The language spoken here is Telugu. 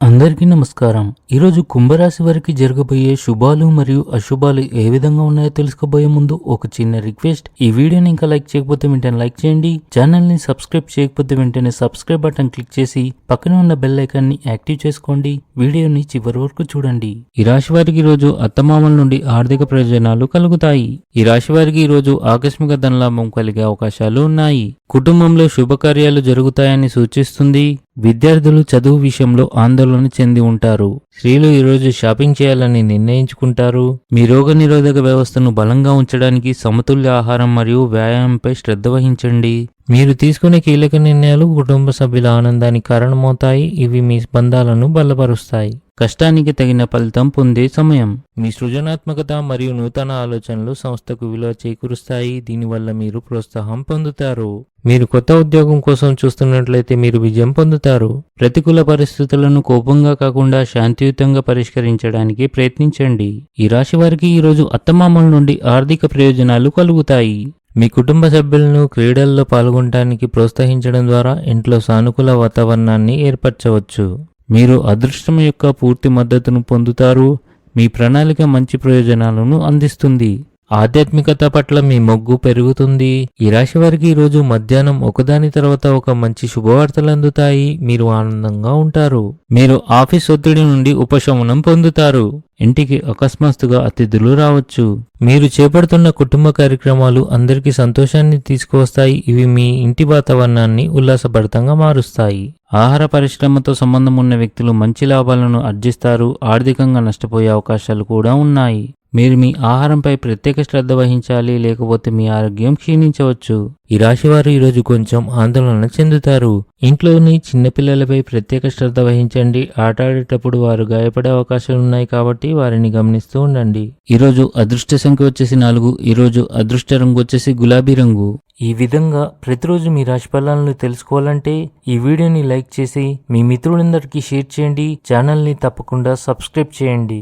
అందరికీ నమస్కారం. ఈరోజు కుంభరాశి వారికి జరగబోయే శుభాలు మరియు అశుభాలు ఏ విధంగా ఉన్నాయో తెలుసుకోబోయే ముందు ఒక చిన్న రిక్వెస్ట్. ఈ వీడియోని ఇంకా లైక్ చేయకపోతే వెంటనే లైక్ చేయండి. ఛానల్ని సబ్స్క్రైబ్ చేయకపోతే వెంటనే సబ్స్క్రైబ్ బటన్ క్లిక్ చేసి పక్కన ఉన్న బెల్ ఐకాన్ని యాక్టివ్ చేసుకోండి. వీడియోని చివరి వరకు చూడండి. ఈ రాశి వారికి ఈరోజు రోజు అత్తమామల నుండి ఆర్థిక ప్రయోజనాలు కలుగుతాయి. ఈ రాశి వారికి ఈ రోజు ఆకస్మిక ధనలాభం కలిగే అవకాశాలు ఉన్నాయి. కుటుంబంలో శుభకార్యాలు జరుగుతాయని సూచిస్తుంది. విద్యార్థులు చదువు విషయంలో ఆందోళన చెంది ఉంటారు. స్త్రీలు ఈరోజు షాపింగ్ చేయాలని నిర్ణయించుకుంటారు. మీ రోగ నిరోధక వ్యవస్థను బలంగా ఉంచడానికి సమతుల్య ఆహారం మరియు వ్యాయామంపై శ్రద్ధ వహించండి. మీరు తీసుకునే కీలక నిర్ణయాలు కుటుంబ సభ్యుల ఆనందానికి కారణమవుతాయి. ఇవి మీ బంధాలను బలపరుస్తాయి. కష్టానికి తగిన ఫలితం పొందే సమయం. మీ సృజనాత్మకత మరియు నూతన ఆలోచనలు సంస్థకు విలువ చేకూరుస్తాయి. దీనివల్ల మీరు ప్రోత్సాహం పొందుతారు. మీరు కొత్త ఉద్యోగం కోసం చూస్తున్నట్లయితే మీరు విజయం పొందుతారు. ప్రతికూల పరిస్థితులను కోపంగా కాకుండా శాంతియుతంగా పరిష్కరించడానికి ప్రయత్నించండి. ఈ రాశి వారికి ఈరోజు అత్తమామల నుండి ఆర్థిక ప్రయోజనాలు కలుగుతాయి. మీ కుటుంబ సభ్యులను క్రీడల్లో పాల్గొనడానికి ప్రోత్సహించడం ద్వారా ఇంట్లో సానుకూల వాతావరణాన్ని ఏర్పరచవచ్చు. మీరు అదృష్టం యొక్క పూర్తి మద్దతును పొందుతారు. మీ ప్రణాళిక మంచి ప్రయోజనాలను అందిస్తుంది. ఆధ్యాత్మికత పట్ల మీ మొగ్గు పెరుగుతుంది. ఈ రాశి వారికి ఈరోజు మధ్యాహ్నం ఒకదాని తర్వాత ఒక మంచి శుభవార్తలు అందుతాయి. మీరు ఆనందంగా ఉంటారు. మీరు ఆఫీస్ ఒత్తిడి నుండి ఉపశమనం పొందుతారు. ఇంటికి అకస్మాత్తుగా అతిథులు రావచ్చు. మీరు చేపడుతున్న కుటుంబ కార్యక్రమాలు అందరికీ సంతోషాన్ని తీసుకువస్తాయి. ఇవి మీ ఇంటి వాతావరణాన్ని ఉల్లాసభరితంగా మారుస్తాయి. ఆహార పరిశ్రమతో సంబంధం ఉన్న వ్యక్తులు మంచి లాభాలను ఆర్జిస్తారు. ఆర్థికంగా నష్టపోయే అవకాశాలు కూడా ఉన్నాయి. మీరు మీ ఆహారంపై ప్రత్యేక శ్రద్ధ వహించాలి లేకపోతే మీ ఆరోగ్యం క్షీణించవచ్చు. ఈ రాశి వారు ఈరోజు కొంచెం ఆందోళన చెందుతారు. ఇంట్లోని చిన్నపిల్లలపై ప్రత్యేక శ్రద్ధ వహించండి. ఆట ఆడేటప్పుడు వారు గాయపడే అవకాశాలు ఉన్నాయి కాబట్టి వారిని గమనిస్తూ ఉండండి. ఈరోజు అదృష్ట సంఖ్య వచ్చేసి నాలుగు. ఈరోజు అదృష్ట రంగు వచ్చేసి గులాబీ రంగు. ఈ విధంగా ప్రతిరోజు మీ రాశి ఫలాలను తెలుసుకోవాలంటే ఈ వీడియోని లైక్ చేసి మీ మిత్రులందరికీ షేర్ చేయండి. ఛానల్ని తప్పకుండా సబ్స్క్రైబ్ చేయండి.